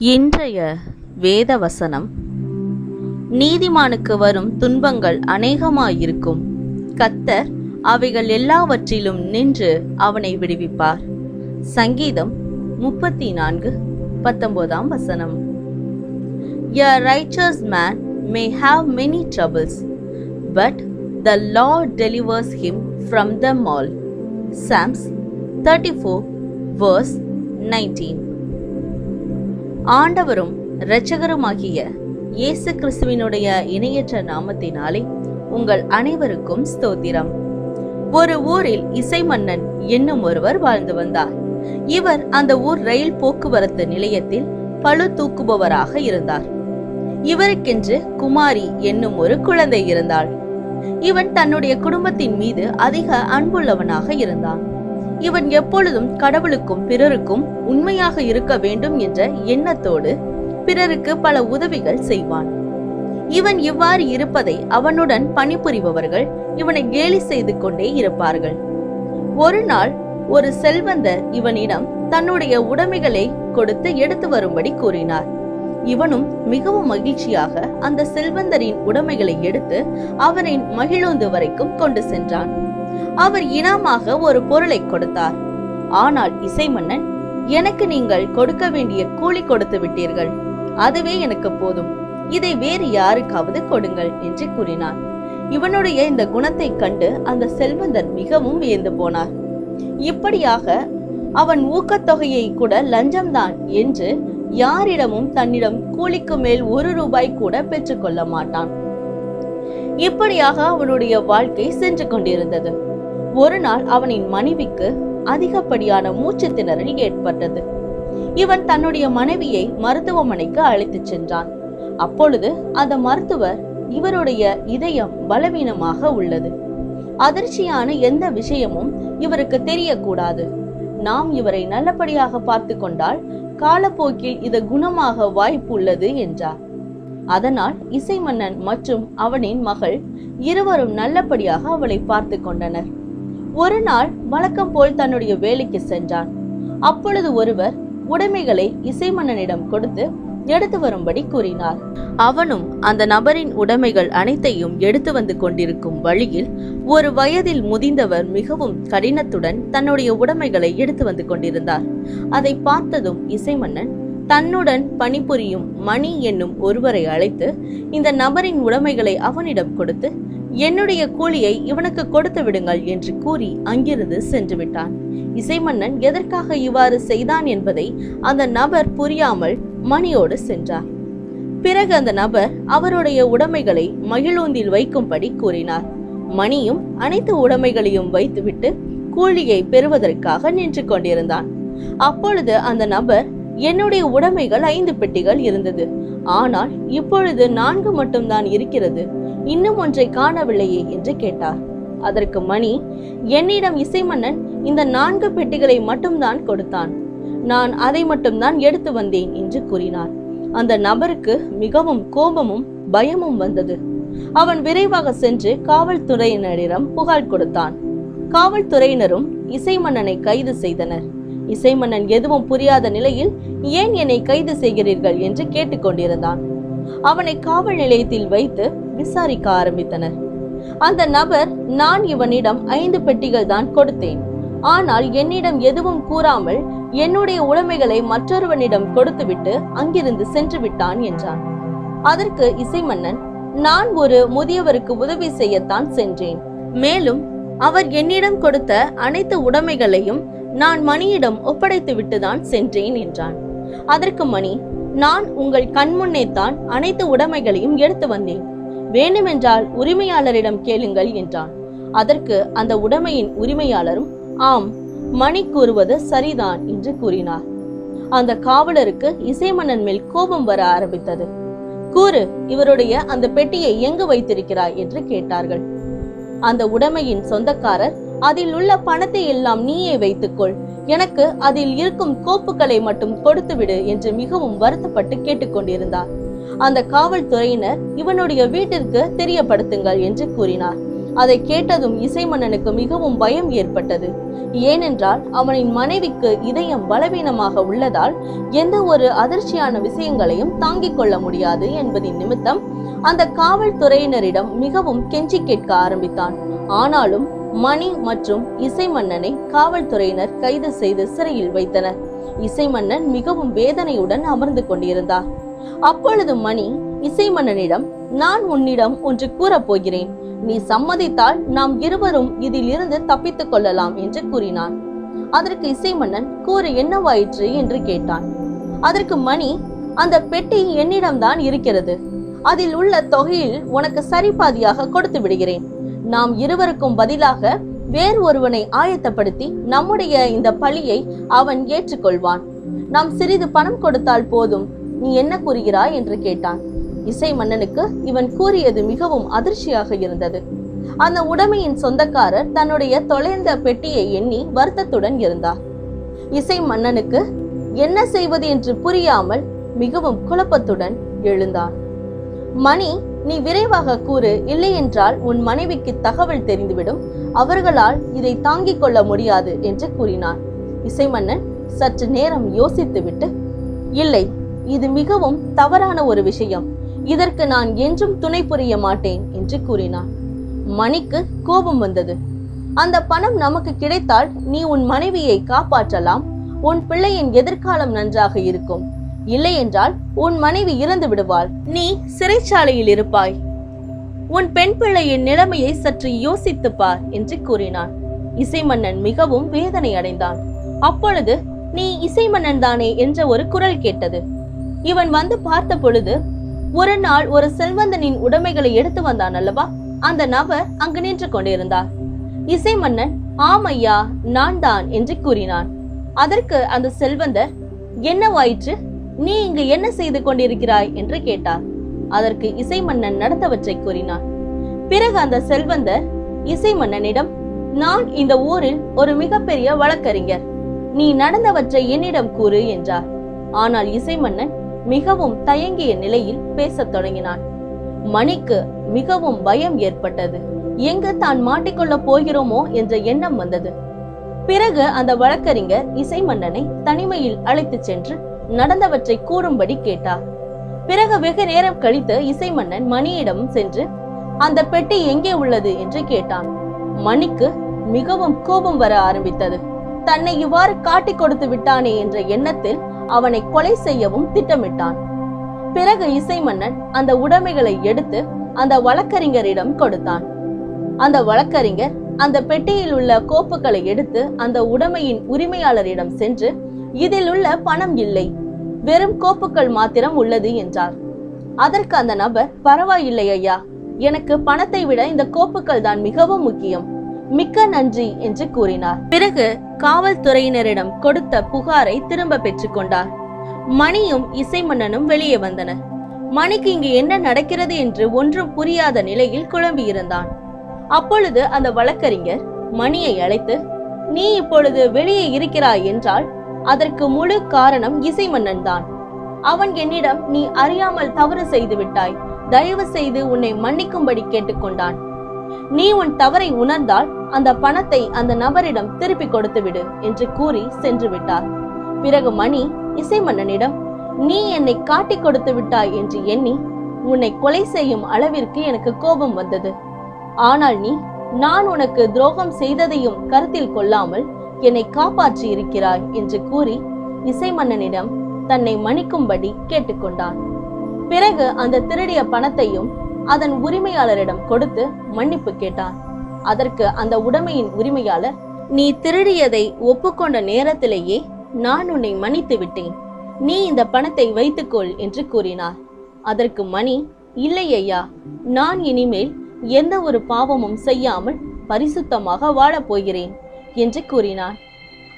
இன்றைய வேத வசனம் நீதிமானுக்கு வரும் துன்பங்கள் அநேகமாயிருக்கும். கத்தர் அவைகள் எல்லாவற்றிலும் நின்று அவனை விடுவிப்பார். சங்கீதம் முப்பத்தி நான்கு பத்தொன்பதாம் வசனம். Righteous man may have many troubles but the lord delivers him from them all Psalms thirty four verse nineteen ஆண்டவரும் இரட்சகருமாகிய இயேசு கிறிஸ்துவினுடைய இணையற்ற நாமத்தினாலே உங்கள் அனைவருக்கும் ஸ்தோத்திரம். ஒரு ஊரில் இசை மன்னன் என்னும் ஒருவர் வாழ்ந்து வந்தார். இவர் அந்த ஊர் ரயில் போக்குவரத்து நிலையத்தில் பளு தூக்குபவராக இருந்தார். இவருக்கென்று குமாரி என்னும் ஒரு குழந்தை இருந்தாள். இவன் தன்னுடைய குடும்பத்தின் மீது அதிக அன்புள்ளவனாக இருந்தான். இவன் எப்பொழுதும் கடவுளுக்கும் பிறருக்கும் உண்மையாக இருக்க வேண்டும் என்ற எண்ணத்தோடு பிறருக்கு பல உதவிகள் செய்வான். இவன் இவ்வாறு இருப்பதை அவனுடன் பணிபுரிபவர்கள் இவனை கேலி செய்து கொண்டே இருப்பார்கள். ஒரு நாள் ஒரு செல்வந்தர் இவனிடம் தன்னுடைய உடைமைகளை கொடுத்து எடுத்து வரும்படி கூறினார். இவனும் மிகவும் மகிழ்ச்சியாக அந்த செல்வந்தரின் உடைமைகளை எடுத்து அவரின் மகிழோந்து வரைக்கும் கொண்டு சென்றான். அவர் இனமாக ஒரு பொருளை கொடுத்தார். ஆனால் இசைமன்னன் எனக்கு நீங்கள் கொடுக்க வேண்டிய கூலி கொடுத்து விட்டீர்கள். அதுவே எனக்கு போதும். இதை வேறு யாருக்காவது கொடுங்கள் என்று கூறினான். இவனுடைய இந்த குணத்தை கண்டு அந்த செல்வந்தர் மிகவும் வியந்து போனார். இப்படியாக அவன் ஊக்கத்தொகையை கூட லஞ்சம்தான் என்று யாரிடமும் தன்னிடம் கூலிக்கு மேல் ஒரு ரூபாய் கூட பெற்றுக்கொள்ள மாட்டான். இப்படியாக அவனுடைய வாழ்க்கை சென்று கொண்டிருந்தது. ஒரு நாள் அவனின் மனைவிக்கு அதிகப்படியான மூச்சு திணறல் ஏற்பட்டது. இவன் தன்னுடைய மனைவியை மருத்துவமனைக்கு அழைத்துச் சென்றான். அப்பொழுது அந்த மருத்துவர் இவருடைய இதயம் பலவீனமாக உள்ளது. அதிர்ச்சியான எந்த விஷயமும் இவருக்கு தெரியக்கூடாது. நாம் இவரை நல்லபடியாக பார்த்து கொண்டால் காலப்போக்கில் இது குணமாக வாய்ப்பு உள்ளது என்றார். அதனால் இசைமன்னன் மற்றும் அவனின் மகள் இருவரும் நல்லபடியாக அவளை பார்த்து கொண்டனர். ஒரு நாள் வழக்கம் போல் தன்னுடைய வேலைக்கு சென்றான். அப்பொழுது ஒருவர் உடைமைகளை இசைமன்னனிடம் கொடுத்து எடுத்து வரும்படி கூறினார். அவனும் அந்த நபரின் உடைமைகள் அனைத்தையும் எடுத்து வந்து கொண்டிருக்கும் வழியில் ஒரு வயதில் முதிந்தவர் மிகவும் கடினத்துடன் தன்னுடைய உடைமைகளை எடுத்து வந்து கொண்டிருந்தார். அதை பார்த்ததும் இசைமன்னன் தன்னுடன் பணிபுரியும் மணி என்னும் ஒருவரை அழைத்து இந்த நபரின் உடைமைகளை அவனிடம் கொடுத்து என்னுடைய கூலியை இவனுக்கு கொடுத்து விடுங்கள் என்று கூறி அங்கிருந்து சென்று விட்டான். இசைமன்னன் எதற்காக இவ்வாறு செய்தான் என்பதை அந்த நபர் புரியாமல் மணியோடு சென்றார். பிறகு அந்த நபர் அவருடைய உடைமைகளை மகிழூந்தில் வைக்கும்படி கூறினார். மணியும் அனைத்து உடைமைகளையும் வைத்துவிட்டு கூலியை பெறுவதற்காக நின்று கொண்டிருந்தான். அப்பொழுது அந்த நபர் என்னுடைய உடைமைகள் ஐந்து பெட்டிகள் இருந்தது. ஆனால் இப்பொழுது நான்கு மட்டும்தான் இருக்கிறது. இன்னும் ஒன்றை காணவில்லையே என்று கேட்டார். அதற்கு மணி என்னிடம் இசைமன்னன் இந்த நான்கு பெட்டிகளை மட்டும்தான் கொடுத்தான். நான் அதை மட்டும்தான் எடுத்து வந்தேன் என்று கூறினார். அந்த நபருக்கு மிகவும் கோபமும் பயமும் வந்தது. அவன் விரைவாக சென்று காவல்துறையினரிடம் புகார் கொடுத்தான். காவல்துறையினரும் இசைமன்னனை கைது செய்தனர். இசைமன்னன் எதுவும் புரியாத நிலையில் ஏன் என்னை கைது செய்கிறீர்கள் என்று கேட்டுக்கொண்டிருந்தான். அவனை காவல் நிலையத்தில் வைத்து விசாரிக்க ஆரம்பித்தனர் அந்த நபர் நான் இவனிடம் ஐந்து பெட்டிகள் தான் கொடுத்தேன். ஆனால் என்னிடம் எதுவும் கூறாமல் என்னுடைய உடைமைகளை மற்றொருவனிடம் கொடுத்துவிட்டு அங்கிருந்து சென்று விட்டான் என்றான். அதற்கு இசைமன்னன் நான் ஒரு முதியவருக்கு உதவி செய்யத்தான் சென்றேன். மேலும் அவர் என்னிடம் கொடுத்த அனைத்து உடைமைகளையும் நான் மணியிடம் ஒப்படைத்து விட்டுதான் சென்றேன் என்றான். அதற்கு மணி நான் உங்கள் கண்முன்னே தான் அனைத்து உடைமைகளையும் எடுத்து வந்தேன். வேண்டுமென்றால் உரிமையாளரிடம் கேளுங்கள் என்றான். அதற்கு அந்த உடைமையின் உரிமையாளரும் ஆம் மணி கூறுவது சரிதான் என்று கூறினார். அந்த காவலருக்கு இசைமன்னன் மேல் கோபம் வர ஆரம்பித்தது. கூறு இவருடைய அந்த பெட்டியை எங்கு வைத்திருக்கிறாய்? என்று கேட்டார்கள். அந்த உடைமையின் சொந்தக்காரர் அதில் உள்ள பணத்தை எல்லாம் நீயே வைத்துக்கொள். எனக்கு அதில் இருக்கும் கோப்புகளை மட்டும் கொடுத்துவிடு என்று மிகவும் வருத்தப்பட்டு கேட்டுக்கொண்டிருந்தார். அந்த காவல்துறையினர் இவனுடைய வீட்டிற்கு தெரியப்படுத்துங்கள் என்று கூறினார். அதை கேட்டதும் இசைமன்னனுக்கு மிகவும் பயம் ஏற்பட்டது. ஏனென்றால் அவனின் மனைவிக்கு இதயம் பலவீனமாக உள்ளதால் எந்த ஒரு அதிர்ச்சியான விஷயங்களையும் தாங்கிக் கொள்ள முடியாது என்பதின் நிமித்தம் அந்த காவல்துறையினரிடம் மிகவும் கெஞ்சி கேட்க ஆரம்பித்தான். ஆனாலும் மணி மற்றும் இசைமன்னனை காவல்துறையினர் கைது செய்து சிறையில் வைத்தனர். இசைமன்னன் மிகவும் வேதனையுடன் அமர்ந்து கொண்டிருந்தார். அப்பொழுது மணி இசைமன்னனிடம் நான் உன்னிடம் ஒன்று கூறப் போகிறேன். நீ சம்மதித்தால் நாம் இருவரும் இதில் இருந்து தப்பித்துக் கொள்ளலாம் என்று கூறினான். அதற்கு இசைமன்னன் கூறு என்னவாயிற்று? என்று கேட்டான். அதற்கு மணி அந்த பெட்டி என்னிடம்தான் இருக்கிறது. அதில் உள்ள தொகையில் உனக்கு சரிபாதியாக கொடுத்து விடுகிறேன். நாம் இருவருக்கும் பதிலாக வேறு ஒருவனை ஆயத்தப்படுத்தி நம்முடைய இந்த பழியை அவன் ஏற்றுக்கொள்வான். நாம் சிறிது பணம் கொடுத்தால் போதும். நீ என்ன கூறுகிறாய் என்று கேட்டான். இசை மன்னனுக்கு இவன் கூறியது மிகவும் அதிர்ச்சியாக இருந்தது. அந்த உடைமையின் சொந்தக்காரர் தன்னுடைய தொலைந்த பெட்டியை எண்ணி வருத்தத்துடன் இருந்தார். இசை மன்னனுக்கு என்ன செய்வது என்று புரியாமல் மிகவும் குழப்பத்துடன் எழுந்தான். மணி நீ விரைவாக கூறு இல்லையென்றால் உன் மனைவிக்கு தகவல் தெரிந்துவிடும். அவர்களால் இதை தாங்கிக் கொள்ள முடியாது என்று கூறினார் இசைமன்னன் சற்று நேரம் யோசித்துவிட்டு இல்லை இது மிகவும் தவறான ஒரு விஷயம். இதற்கு நான் என்றும் துணை புரிய மாட்டேன் என்று கூறினான். மணிக்கு கோபம் வந்தது. அந்த பணம் நமக்கு கிடைத்தால் நீ உன் மனைவியை காப்பாற்றலாம் உன் பிள்ளையின் எதிர்காலம் நன்றாக இருக்கும். இல்லையென்றால் உன் மனைவி இறந்து விடுவாள். நீ சிறைச்சாலையில் இருப்பாய். உன் பெண் பிள்ளையின் நிலைமையை சற்று யோசித்து பார் என்று கூறினான். இசைமன்னன் மிகவும் வேதனை அடைந்தான் அப்பொழுது நீ இசைமன்னன் தானே என்ற ஒரு குரல் கேட்டது. இவன் வந்து பார்த்த பொழுது ஒரு நாள் ஒரு செல்வந்தனின் உடைமைகளை எடுத்து வந்தான் அல்லவா? அந்த நபர் அங்கு நின்று கொண்டிருந்தார். இசைமன்னன் ஆம் ஐயா நான் தான் என்று கூறினான். அதற்கு அந்த செல்வந்தர் என்னவாயிற்று? நீ இங்கு என்ன செய்து கொண்டிருக்கிறாய்? என்று கேட்டார். அதற்கு இசை மன்னன் நடந்தவற்றை கூறினான். பிறகு அந்த செல்வந்தர் இசை மன்னனிடம் நான் இந்த ஊரில் ஒரு மிகப்பெரிய வழக்கறிஞர். நீ நடந்தவற்றை என்னிடம் கூறு என்றார். ஆனால் இசை மன்னன் மிகவும் தயங்கிய நிலையில் பேசத் தொடங்கினான் மணிக்கு மிகவும் பயம் ஏற்பட்டது. எங்கு தான் மாட்டிக்கொள்ள போகிறோமோ என்ற எண்ணம் வந்தது. பிறகு அந்த வழக்கறிஞர் இசைமன்னனை தனிமையில் அழைத்துச் சென்று நடந்தவற்றை கூறும்படி கேட்டார். பிறகு வெகு நேரம் கழித்து இசைமன்னன் மணியிடம் சென்று அந்த பெட்டி எங்கே உள்ளது? என்று கேட்டான். மணிக்கு மிகவும் கோபம் வர ஆரம்பித்தது. தன்னை இவ்வாறு காட்டி கொடுத்து விட்டானே என்ற எண்ணத்தில் அவனை கொலை செய்யவும் திட்டமிட்டான். பிறகு இசைமன்னன் அந்த உடைமைகளை எடுத்து அந்த வழக்கறிஞரிடம் கொடுத்தான். அந்த வழக்கறிஞர் அந்த பெட்டியில் உள்ள கோப்புகளை எடுத்து அந்த உடைமையின் உரிமையாளரிடம் சென்று இதில் உள்ள பணம் இல்லை. வெறும் கோப்புகள் மாத்திரம் உள்ளது என்றார். அதற்கு அந்த நபர் பரவாயில்லை ஐயா. எனக்கு பணத்தை விட இந்த கோப்புகள் தான் மிகவும் முக்கியம். மிக்க நன்றி என்று கூறினார். பிறகு காவல்துறையினரிடம் கொடுத்த புகாரை திரும்ப பெற்றுக்கொண்டார் மணியும் இசைமன்னனும் வெளியே வந்தனர் மணிக்கு இங்கு என்ன நடக்கிறது என்று ஒன்றும் புரியாத நிலையில் குழம்பியிருந்தான். அப்பொழுது அந்த வழக்கறிஞர் மணியை அழைத்து நீ இப்பொழுது வெளியே இருக்கிறாய் என்றால் அதற்கு முழு காரணம் இசைமன்னன் தான். அவன் என்னிடம் நீ அறியாமல் தவறு செய்து விட்டாய். தயவு செய்து உன்னை மன்னிக்கும்படி கேட்டுக்கொண்டான் நீ உன் தவறை உணர்ந்தால் அந்த பணத்தை அந்த நபரிடம் திருப்பி கொடுத்து விடு என்று கூறி சென்று விட்டார். பிறகு மணி இசைமன்னனிடம் நீ என்னை காட்டிக் கொடுத்து விட்டாய் என்று எண்ணி உன்னை கொலை செய்யும் அளவிற்கு எனக்கு கோபம் வந்தது. ஆனால் நீ நான் உனக்கு துரோகம் செய்ததையும் கருத்தில் கொள்ளாமல் என்னை காப்பாற்றி இருக்கிறாய் என்று கூறி இசைமன்னனிடம் தன்னை மன்னிக்கும்படி கேட்டுக்கொண்டான் பிறகு அந்த திருடிய பணத்தையும் அதன் உரிமையாளரிடம் கொடுத்து மன்னிப்பு கேட்டான் அதற்கு அந்த உடைமையின் உரிமையாளர் நீ திருடியதை ஒப்புக்கொண்ட நேரத்திலேயே நான் உன்னை மன்னித்து விட்டேன். நீ இந்த பணத்தை வைத்துக்கொள் என்று கூறினார். அதற்கு மணி இல்லை ஐயா நான் இனிமேல் எந்த ஒரு பாவமும் செய்யாமல் பரிசுத்தமாக வாழப் போகிறேன் என்று கூறினான்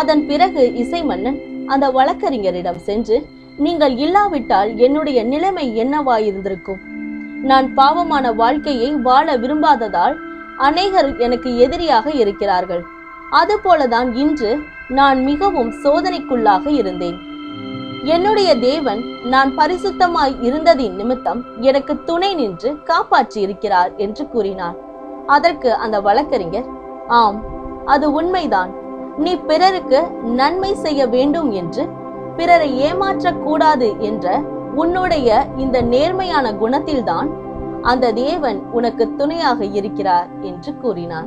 அதன் பிறகு இசைமன்னன் அந்த வழக்கறிஞரிடம் சென்று நீங்கள் இல்லாவிட்டால் என்னுடைய நிலைமை என்னவாயிருந்திருக்கும்? நான் பாவமான வாழ்க்கையை வாழ விரும்பாததால் அநேகர் எனக்கு எதிரியாக இருக்கிறார்கள். அதுபோலதான் இன்று நான் மிகவும் சோதனைக்குள்ளாக இருந்தேன். என்னுடைய தேவன் நான் பரிசுத்தமாய் இருந்ததின் நிமித்தம் எனக்கு துணை நின்று காப்பாற்றி இருக்கிறார் என்று கூறினார். அதற்கு அந்த வழக்கறிஞர் ஆம் அது உண்மைதான். நீ பிறருக்கு நன்மை செய்ய வேண்டும் என்று பிறரை ஏமாற்றக்கூடாது என்ற உன்னுடைய இந்த நேர்மையான குணத்தில்தான் அந்த தேவன் உனக்கு துணையாக இருக்கிறார் என்று கூறினார்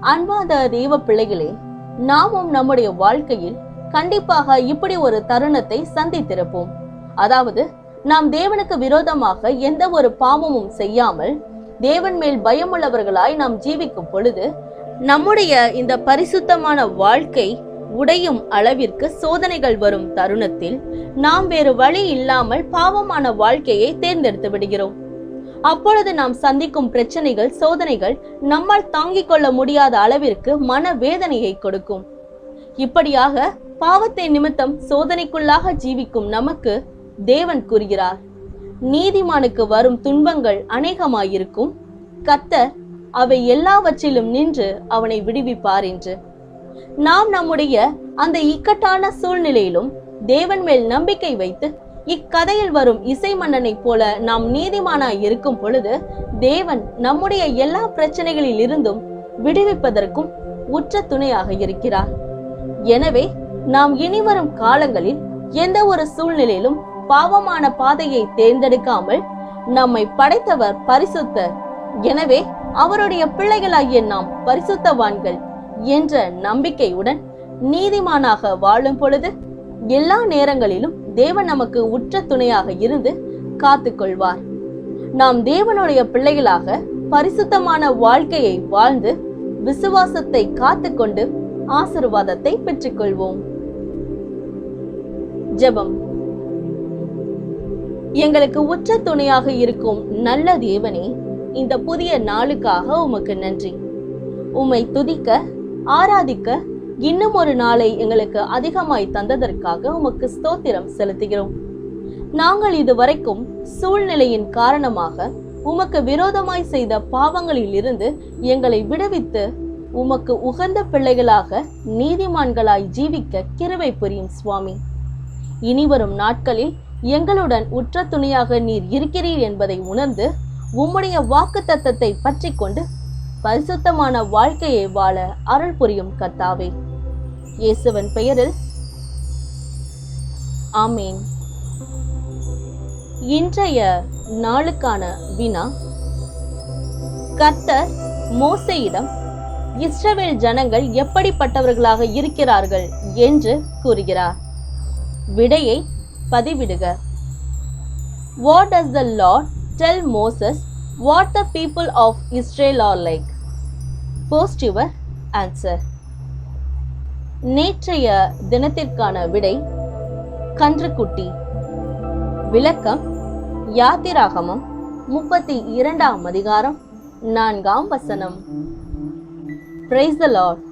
அன்பாத தெய்வ பிள்ளைகளே நாமும் நம்முடைய வாழ்க்கையில் கண்டிப்பாக இப்படி ஒரு தருணத்தை சந்தித்திருப்போம். அதாவது நாம் தேவனுக்கு விரோதமாக எந்த ஒரு பாவமும் செய்யாமல் தேவன் மேல் பயமுள்ளவர்களாய் நாம் ஜீவிக்கும் பொழுது நம்முடைய இந்த பரிசுத்தமான வாழ்க்கை உடையும் அளவிற்கு சோதனைகள் வரும் தருணத்தில் நாம் வேறு வழி இல்லாமல் பாவமான வாழ்க்கையை தேர்ந்தெடுத்து விடுகிறோம். அப்பொழுது நாம் சந்திக்கும் பிரச்சனைகள் சோதனைகள் நம்மால் தாங்கிக் கொள்ள முடியாத அளவிற்கு மன வேதனையை கொடுக்கும். இப்படியாக பாவத்தை நிமித்தம் சோதனைக்குள்ளாக ஜீவிக்கும் நமக்கு தேவன் கூறுகிறார். நீதிமானுக்கு வரும் துன்பங்கள் அநேகமாயிருக்கும். கத்தர் அவை எல்லாவற்றிலும் நின்று அவனை விடுவிப்பார் என்று. நாம் நம்முடைய அந்த இக்கட்டான சூழ்நிலையிலும் தேவன் மேல் நம்பிக்கை வைத்து இக்கதையில் வரும் இசை மன்னனைப் போல நாம் நீதிமானாய் இருக்கும் பொழுது தேவன் நம்முடைய எல்லா பிரச்சனைகளில் இருந்தும் விடுவிப்பதற்கும் உற்ற துணையாக இருக்கிறார். எனவே நாம் இனிவரும் காலங்களில் எந்த ஒரு சூழ்நிலையிலும் பாவமான பாதையை தேர்ந்தெடுக்காமல் நம்மை படைத்தவர் பரிசுத்தர். எனவே அவருடைய பிள்ளைகளாகிய நாம் பரிசுத்தவான்கள். என்ற நம்பிக்கையுடன் நீதிமானாக வாழும் பொழுது எல்லா நேரங்களிலும் தேவன் நமக்கு உற்ற துணையாக இருந்து காத்துக்கொள்வார். நாம் தேவனுடைய பிள்ளைகளாக பரிசுத்தமான வாழ்க்கையை வாழ்ந்து விசுவாசத்தை காத்துக்கொண்டு ஆசிர்வாதத்தை பெற்றுக்கொள்வோம். ஜெபம். எங்களுக்கு உற்ற துணையாக இருக்கும் நல்ல தேவனே இந்த புதிய நாளுக்காக உமக்கு நன்றி. உம்மை துதிக்க ஆராதிக்க இன்னும் ஒரு நாளை எங்களுக்கு அதிகமாய் தந்ததற்காக உமக்கு ஸ்தோத்திரம் செலுத்துகிறோம். நாங்கள் இதுவரைக்கும் சூழ்நிலையின் காரணமாக உமக்கு விரோதமாய் செய்த பாவங்களில் இருந்து எங்களை விடுவித்து உமக்கு உகந்த பிள்ளைகளாக நீதிமான்களாய் ஜீவிக்க கிருவை புரியும் சுவாமி. இனிவரும் நாட்களில் எங்களுடன் உற்ற துணையாக நீர் இருக்கிறீர் என்பதை உணர்ந்து உம்முடைய வாக்கு தத்தத்தை பற்றி கொண்டு பரிசுத்தமான வாழ்க்கையை வாழ அருள் புரியும் கர்த்தாவே. இயேசுவன் பெயரில். ஆமீன். இன்றைய நாளுக்கான வினா. கர்த்தர் மோசையிடம் இஸ்ரவேல் ஜனங்கள் எப்படிப்பட்டவர்களாக இருக்கிறார்கள் என்று கூறுகிறார். விடையை பதிவிடுக. What does the lord tell Moses what the people of Israel are like post your answer நேற்றைய தினத்திற்கான விடை கன்றுக்குட்டி. விளக்கம் யாத்திராகமம் முப்பத்தி இரண்டாம் அதிகாரம் நான்காம் வசனம். Praise the Lord